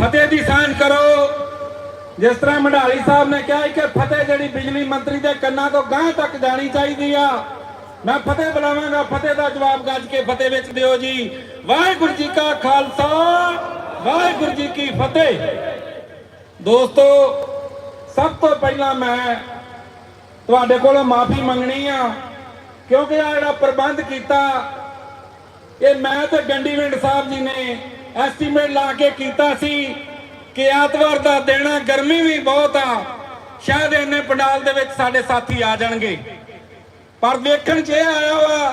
ਫਤਿਹ ਦੀ ਸਾਂਝ ਕਰੋ। ਜਿਸ ਤਰ੍ਹਾਂ ਮੰਡਾਲੀ ਸਾਹਿਬ ਨੇ ਕਿਹਾ ਕਿ ਫਤਿਹ ਜਿਹੜੀ ਬਿਜਲੀ ਮੰਤਰੀ ਦੇ ਕੰਨਾਂ ਤੋਂ ਗਾਂ ਤੱਕ ਜਾਣੀ ਚਾਹੀਦੀ ਆ। ਮੈਂ ਫਤਿਹ ਬੁਲਾਵਾਂਗਾ, ਫਤਿਹ ਦਾ ਜਵਾਬ ਗੱਜ ਕੇ ਫਤਿਹ ਵਿੱਚ ਦਿਓ ਜੀ। ਵਾਹਿਗੁਰੂ ਜੀ ਕਾ ਖਾਲਸਾ, ਵਾਹਿਗੁਰੂ ਜੀ ਕੀ ਫਤਿਹ। ਦੋਸਤੋ, ਸਭ ਤੋਂ ਪਹਿਲਾਂ ਮੈਂ ਤੁਹਾਡੇ ਕੋਲੋਂ ਮਾਫੀ ਮੰਗਣੀ ਆ, ਕਿਉਂਕਿ ਆ ਜਿਹੜਾ ਪ੍ਰਬੰਧ ਕੀਤਾ, ਇਹ ਮੈਂ ਤੇ ਗੰਡੀਵਿੰਡ ਸਾਹਿਬ ਜੀ ਨੇ ਐਸਟੀਮੇਟ ਲਾ ਕੇ ਕੀਤਾ ਸੀ ਕਿ ਐਤਵਾਰ ਦਾ ਦਿਨ ਆ, ਗਰਮੀ ਵੀ ਬਹੁਤ ਆ। ਸ਼ਾਇਦ ਇੰਨੇ ਪੰਡਾਲ ਦੇ ਵਿੱਚ ਸਾਡੇ ਸਾਥੀ ਆ ਜਾਣਗੇ। ਪਰ ਵੇਖਣ 'ਚ ਇਹ ਆਇਆ ਵਾ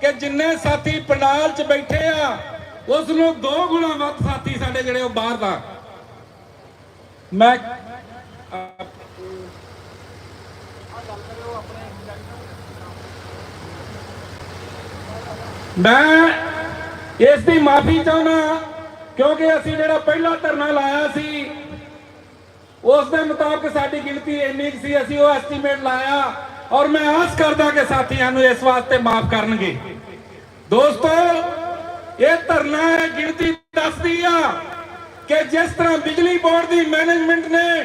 ਕਿ ਜਿੰਨੇ ਸਾਥੀ ਪੰਡਾਲ 'ਚ ਬੈਠੇ ਆ ਉਸ ਨੂੰ ਦੋ ਗੁਣਾ ਵੱਧ ਸਾਥੀ ਸਾਡੇ ਜਿਹੜੇ ਉਹ ਬਾਹਰ ਦਾ। ਮੈਂ ਮੈਂ ਇਸ ਦੀ ਮਾਫੀ ਚਾਹੁੰਦਾ ਕਿਉਂਕਿ ਅਸੀਂ ਜਿਹੜਾ ਪਹਿਲਾ ਧਰਨਾ ਲਾਇਆ ਸੀ, ਉਸ ਦੇ ਮੁਤਾਬਕ ਸਾਡੀ ਗਿਣਤੀ ਇੰਨੀ ਸੀ, ਅਸੀਂ ਉਹ ਐਸਟੀਮੇਟ ਲਾਇਆ ਔਰ ਮੈਂ ਆਸ ਕਰਦਾ ਕਿ ਸਾਥੀਆਂ ਨੂੰ ਇਸ ਵਾਸਤੇ ਮਾਫ ਕਰਨਗੇ। ਦੋਸਤੋ, ਇਹ ਧਰਨਾ ਹੈ, ਗਿਣਤੀ ਦੱਸਦੀ ਆ ਕਿ ਜਿਸ ਤਰ੍ਹਾਂ ਬਿਜਲੀ ਬੋਰਡ ਦੀ ਮੈਨੇਜਮੈਂਟ ਨੇ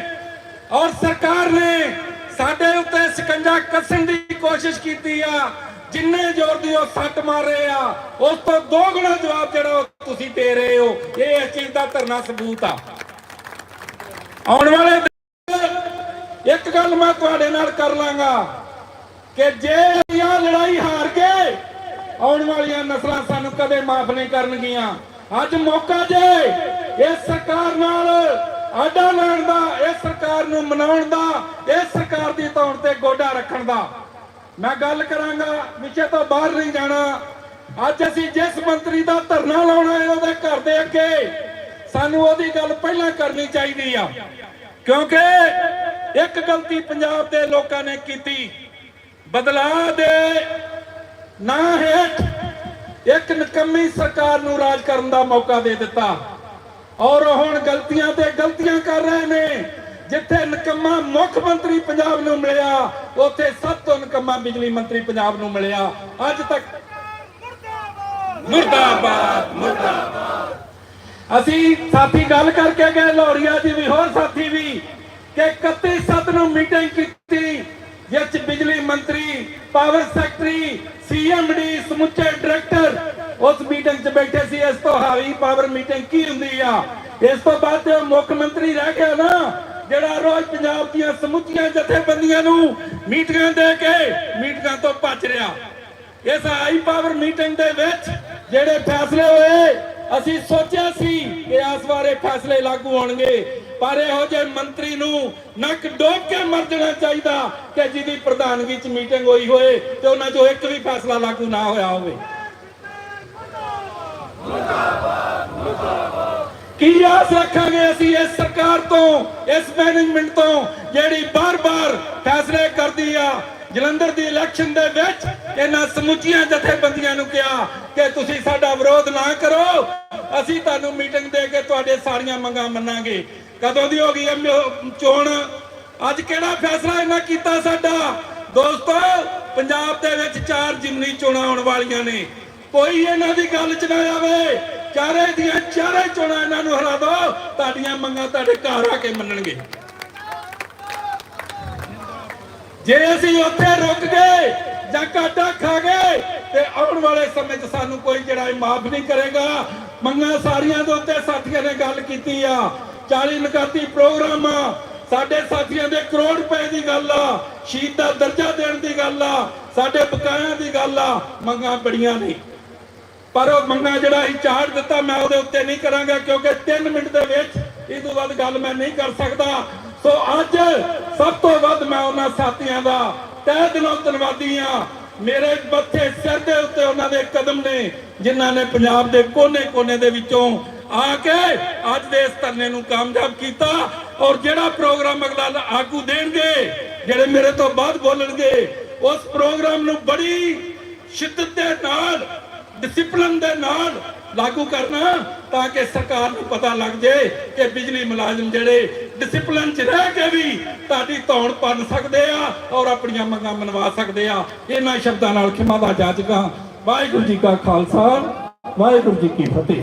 ਔਰ ਸਰਕਾਰ ਨੇ ਸਾਡੇ ਉੱਤੇ ਸ਼ਿਕੰਜਾ ਕੱਸਣ ਦੀ ਕੋਸ਼ਿਸ਼ ਕੀਤੀ ਆ ਜਿੰਨੇ ਜ਼ੋਰ ਦੀ ਉਹ ਸੱਟ ਮਾਰ ਰਹੇ ਆ, ਉਸ ਤੋਂ ਦੋ ਗੁਣਾ ਜਵਾਬ ਜਿਹੜਾ ਤੁਸੀਂ ਦੇ ਰਹੇ ਹੋ, ਇਹ ਇਸ ਚੀਜ਼ ਦਾ ਧਰਨਾ ਸਬੂਤ ਆ। ਆਉਣ ਵਾਲੇ ਇੱਕ ਗੱਲ ਮੈਂ ਤੁਹਾਡੇ ਨਾਲ ਕਰ ਲਾਂਗਾ ਕਿ ਜੇ ਅਸੀਂ ਆਹ ਲੜਾਈ ਹਾਰ ਕੇ ਆਉਣ ਵਾਲੀਆਂ ਨਸਲਾਂ ਸਾਨੂੰ ਕਦੇ ਮਾਫ ਨਹੀਂ ਕਰਨਗੀਆਂ, ਅੱਜ ਮੌਕਾ ਜੇ ਇਸ ਸਰਕਾਰ ਨਾਲ ਆਡਾ ਲੈਣ ਦਾ, ਇਸ ਸਰਕਾਰ ਨੂੰ ਮਨਾਉਣ ਦਾ, ਇਸ ਸਰਕਾਰ ਦੀ ਧੌਣ ਤੇ ਗੋਡਾ ਰੱਖਣ ਦਾ ਮੈਂ ਗੱਲ ਕਰਾਂਗਾ ਵਿਸ਼ੇ ਤੋਂ ਬਾਹਰ ਨਹੀਂ ਜਾਣਾ। ਅੱਜ ਅਸੀਂ ਜਿਸ ਮੰਤਰੀ ਦਾ ਧਰਨਾ ਲਾਉਣਾ ਹੈ, ਉਹਦੇ ਘਰ ਦੇ ਅੱਗੇ ਸਾਨੂੰ ਉਹਦੀ ਗੱਲ ਪਹਿਲਾਂ ਕਰਨੀ ਚਾਹੀਦੀ ਆ। ਕਿਉਂਕਿ ਇੱਕ ਗਲਤੀ ਪੰਜਾਬ ਦੇ ਲੋਕਾਂ ਨੇ ਕੀਤੀ। ਬਦਲਾਅ ਦੇ ਨਾਂ ਹੇਠ ਇੱਕ ਨਕਮੀ ਸਰਕਾਰ ਨੂੰ ਰਾਜ ਕਰਨ ਦਾ ਮੌਕਾ ਦੇ ਦਿੱਤਾ। ਔਰ ਉਹ ਹੁਣ ਗਲਤੀਆਂ ਤੇ ਗਲਤੀਆਂ ਕਰ ਰਹੇ ਨੇ। ਜਿੱਥੇ ਨਕਮਾ ਮੁੱਖ ਮੰਤਰੀ ਪੰਜਾਬ ਨੂੰ ਮਿਲਿਆ, ਉੱਥੇ ਸਭ ਤੋਂ ਨਕਮਾ ਬਿਜਲੀ ਮੰਤਰੀ ਪੰਜਾਬ ਨੂੰ ਮਿਲਿਆ। ਅੱਜ ਤੱਕ ਮੁਰਦਾਬਾਦ! ਮੁਰਦਾਬਾਦ! ਅਸੀਂ ਸਾਥੀ ਗੱਲ ਕਰਕੇ ਗਏ ਲੋਰੀਆ ਜੀ ਵੀ, ਹੋਰ ਸਾਥੀ ਵੀ, ਕਿ 31 ਸੱਤ ਨੂੰ ਮੀਟਿੰਗ ਕੀਤੀ, ਜਿਸ ਬਿਜਲੀ ਮੰਤਰੀ, ਪਾਵਰ ਸੈਕਟਰੀ ਸੀਐਮਡੀ ਸਮੁੱਚੇ ਡਾਇਰੈਕਟਰ, ਉਸ ਮੀਟਿੰਗ 'ਚ ਬੈਠੇ ਸੀ। ਇਸ ਤੋਂ ਹਾਵੀ ਪਾਵਰ ਮੀਟਿੰਗ ਕੀ ਹੁੰਦੀ ਆ? ਇਸ ਤੋਂ ਬਾਅਦ ਮੁੱਖ ਮੰਤਰੀ ਰਹਿ ਗਿਆ ਨਾ। ਜਿਹੜਾ ਰੋਜ਼ ਪੰਜਾਬ ਦੀਆਂ ਸਮੁੱਚੀਆਂ ਜਥੇਬੰਦੀਆਂ ਨੂੰ ਮੀਟਿੰਗਾਂ ਦੇ ਕੇ ਮੀਟਿੰਗਾਂ ਤੋਂ ਭੱਜ ਰਿਹਾ। ਇਸ ਹਾਈ ਪਾਵਰ ਮੀਟਿੰਗ ਦੇ ਵਿੱਚ ਜਿਹੜੇ ਫੈਸਲੇ ਹੋਏ, ਅਸੀਂ ਸੋਚਿਆ ਸੀ ਕਿ ਇਸ ਵਾਰੇ ਫੈਸਲੇ ਲਾਗੂ ਹੋਣਗੇ ਪਰ ਇਹੋ ਜਿਹੇ ਮੰਤਰੀ ਨੂੰ ਨੱਕ ਡੋਕ ਕੇ ਮਰ ਜਾਣਾ ਚਾਹੀਦਾ ਕਿ ਜਿਹਦੀ ਪ੍ਰਧਾਨਗੀ 'ਚ ਮੀਟਿੰਗ ਹੋਈ ਹੋਏ ਤੇ ਉਹਨਾਂ 'ਚੋਂ ਇੱਕ ਵੀ ਫੈਸਲਾ ਲਾਗੂ ਨਾ ਹੋਇਆ ਹੋਵੇ। ਕੀ ਆਸ ਰੱਖਾਂਗੇ ਅਸੀਂ ਤੋਂ, ਇਸ ਮੈਨੇਜਮੈਂਟ ਤੋਂ ਜਿਹੜੀ ਬਾਰ-ਬਾਰ ਫੈਸਲੇ ਕਰਦੀ ਆ, ਜਲੰਧਰ ਦੀ ਇਲੈਕਸ਼ਨ ਦੇ ਵਿੱਚ ਇਹਨਾਂ ਸਮੁੱਚੀਆਂ ਜਥੇਬੰਦੀਆਂ ਨੂੰ ਕਿਹਾ ਕਿ ਤੁਸੀਂ ਸਾਡਾ ਵਿਰੋਧ ਨਾ ਕਰੋ। ਅਸੀਂ ਤੁਹਾਨੂੰ ਮੀਟਿੰਗ ਦੇ ਕੇ ਤੁਹਾਡੇ ਸਾਰੀਆਂ ਮੰਗਾਂ ਮੰਨਾਂਗੇ। ਕਦੋਂ ਦੀ ਹੋ ਗਈ ਚੋਣ? ਅੱਜ ਕਿਹੜਾ ਫੈਸਲਾ ਇਹਨਾਂ ਕੀਤਾ ਸਾਡਾ? ਦੋਸਤੋ, ਪੰਜਾਬ ਦੇ ਵਿੱਚ ਚਾਰ ਜਿਮਨੀ ਚੋਣਾਂ ਆਉਣ ਵਾਲੀਆਂ ਨੇ। ਕੋਈ ਇਹਨਾਂ ਦੀ ਗੱਲ ਚ ਨਾ ਆਵੇ। ਚਾਰੇ ਦੀਆਂ ਚਾਰੇ ਚੋਣਾਂ ਇਹਨਾਂ ਨੂੰ ਹਰਾ ਦਿਓ। ਤੁਹਾਡੀਆਂ ਮੰਗਾਂ ਤੁਹਾਡੇ ਘਰ ਆ ਕੇ ਮੰਨਣਗੇ। ਜੇ ਅਸੀਂ ਉੱਥੇ ਰੁਕ ਗਏ ਜਾਂ ਘਾਟਾ ਖਾ ਗਏ, ਤੇ ਆਉਣ ਵਾਲੇ ਸਮੇਂ 'ਚ ਸਾਨੂੰ ਕੋਈ ਜਿਹੜਾ ਮਾਫ ਨਹੀਂ ਕਰੇਗਾ। ਮੰਗਾਂ ਸਾਰੀਆਂ ਦੇ ਉੱਤੇ ਸਾਥੀਆਂ ਨੇ ਗੱਲ ਕੀਤੀ ਆ। 40 ਨਕਾਤੀ ਪ੍ਰੋਗਰਾਮ ਆ। ਸਾਡੇ ਸਾਥੀਆਂ ਦੇ ਕਰੋੜ ਰੁਪਏ ਦੀ ਗੱਲ ਆ। ਸ਼ਹੀਦ ਦਾ ਦਰਜਾ ਦੇਣ ਦੀ ਗੱਲ ਆ। ਸਾਡੇ ਬਕਾਇਆ ਦੀ ਗੱਲ ਆ। ਮੰਗਾਂ ਬੜੀਆਂ ਨੇ। ਪਰ ਉਹ ਮੰਗਾ ਜਿਹੜਾ ਅਸੀਂ ਚਾੜ ਦਿੱਤਾ, ਮੈਂ ਉਹਦੇ ਉੱਤੇ ਨਹੀਂ ਕਰਾਂਗਾ, ਕਿਉਂਕਿ 3 ਮਿੰਟ ਦੇ ਵਿੱਚ ਇਹ ਤੋਂ ਵੱਧ ਗੱਲ ਮੈਂ ਨਹੀਂ ਕਰ ਸਕਦਾ। ਸੋ ਅੱਜ ਸਭ ਤੋਂ ਵੱਧ ਮੈਂ ਉਹਨਾਂ ਸਾਥੀਆਂ ਦਾ ਤਹਿ ਦਿਲੋਂ ਧੰਨਵਾਦੀ ਆ ਮੇਰੇ ਮੱਥੇ ਸਿਰ ਦੇ ਉੱਤੇ ਉਹਨਾਂ ਦੇ ਕਦਮ ਨੇ, ਜਿਨ੍ਹਾਂ ਨੇ ਪੰਜਾਬ ਦੇ ਕੋਨੇ-ਕੋਨੇ ਦੇ ਵਿੱਚੋਂ ਆ ਕੇ ਅੱਜ ਦੇ ਇਸ ਧਰਨੇ ਨੂੰ ਕਾਮਯਾਬ ਕੀਤਾ। ਔਰ ਜਿਹੜਾ ਪ੍ਰੋਗਰਾਮ ਅਗਲਾ ਆਗੂ ਦੇਣਗੇ, ਜਿਹੜੇ ਮੇਰੇ ਤੋਂ ਬਾਅਦ ਬੋਲਣਗੇ, ਉਸ ਪ੍ਰੋਗਰਾਮ ਨੂੰ ਬੜੀ ਸ਼ਿੱਦਤ ਦੇ ਨਾਲ ਡਿਸਪਲਿਨ ਦੇ ਨਾਲ ਲਾਗੂ ਕਰਨਾ ਤਾਂ ਕਿ ਸਰਕਾਰ ਨੂੰ ਪਤਾ ਲੱਗ ਜੇ ਕਿ ਬਿਜਲੀ ਮੁਲਾਜ਼ਮ ਜਿਹੜੇ ਡਿਸਪਲਿਨ 'ਚ ਰਹਿ ਕੇ ਵੀ ਤੁਹਾਡੀ ਧੌਣ ਪੰਨ ਸਕਦੇ ਆ ਔਰ ਆਪਣੀਆਂ ਮੰਗਾਂ ਮਨਵਾ ਸਕਦੇ ਆ। ਇਹਨਾਂ ਸ਼ਬਦਾਂ ਨਾਲ ਖਿਮਾ ਦਾ ਜਾਚਕਾਂ ਵਾਹਿਗੁਰੂ ਜੀ ਕਾ ਖਾਲਸਾ, ਵਾਹਿਗੁਰੂ ਜੀ ਕੀ ਫਤਿਹ।